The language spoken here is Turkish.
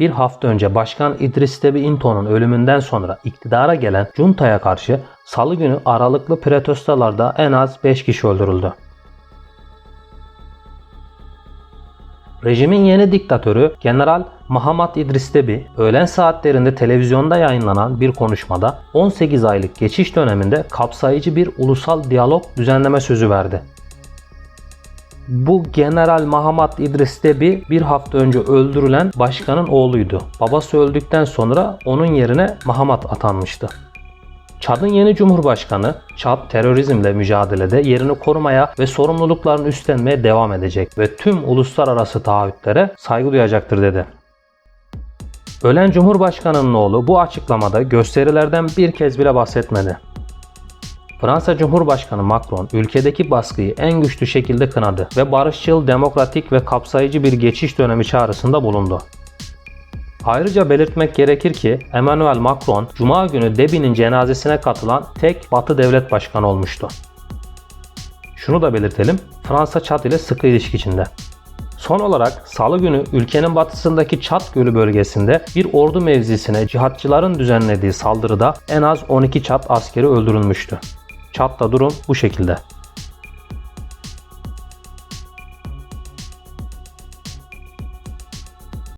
bir hafta önce Başkan İdris Deby Into'nun ölümünden sonra iktidara gelen Junta'ya karşı salı günü aralıklı protestolarda en az 5 kişi öldürüldü. Rejimin yeni diktatörü General Mahamat İdris Deby öğlen saatlerinde televizyonda yayınlanan bir konuşmada 18 aylık geçiş döneminde kapsayıcı bir ulusal diyalog düzenleme sözü verdi. Bu General Mahamat İdris Deby bir hafta önce öldürülen başkanın oğluydu. Babası öldükten sonra onun yerine Mahamat atanmıştı. Çad'ın yeni cumhurbaşkanı Çad terörizmle mücadelede yerini korumaya ve sorumluluklarını üstlenmeye devam edecek ve tüm uluslararası taahhütlere saygı duyacaktır dedi. Ölen Cumhurbaşkanı'nın oğlu bu açıklamada gösterilerden bir kez bile bahsetmedi. Fransa Cumhurbaşkanı Macron ülkedeki baskıyı en güçlü şekilde kınadı ve barışçıl, demokratik ve kapsayıcı bir geçiş dönemi çağrısında bulundu. Ayrıca belirtmek gerekir ki Emmanuel Macron Cuma günü Deby'nin cenazesine katılan tek Batı devlet başkanı olmuştu. Şunu da belirtelim, Fransa Çat ile sıkı ilişki içinde. Son olarak salı günü ülkenin batısındaki Çat Gölü bölgesinde bir ordu mevzisine cihatçıların düzenlediği saldırıda en az 12 Çat askeri öldürülmüştü. Çat'ta durum bu şekilde.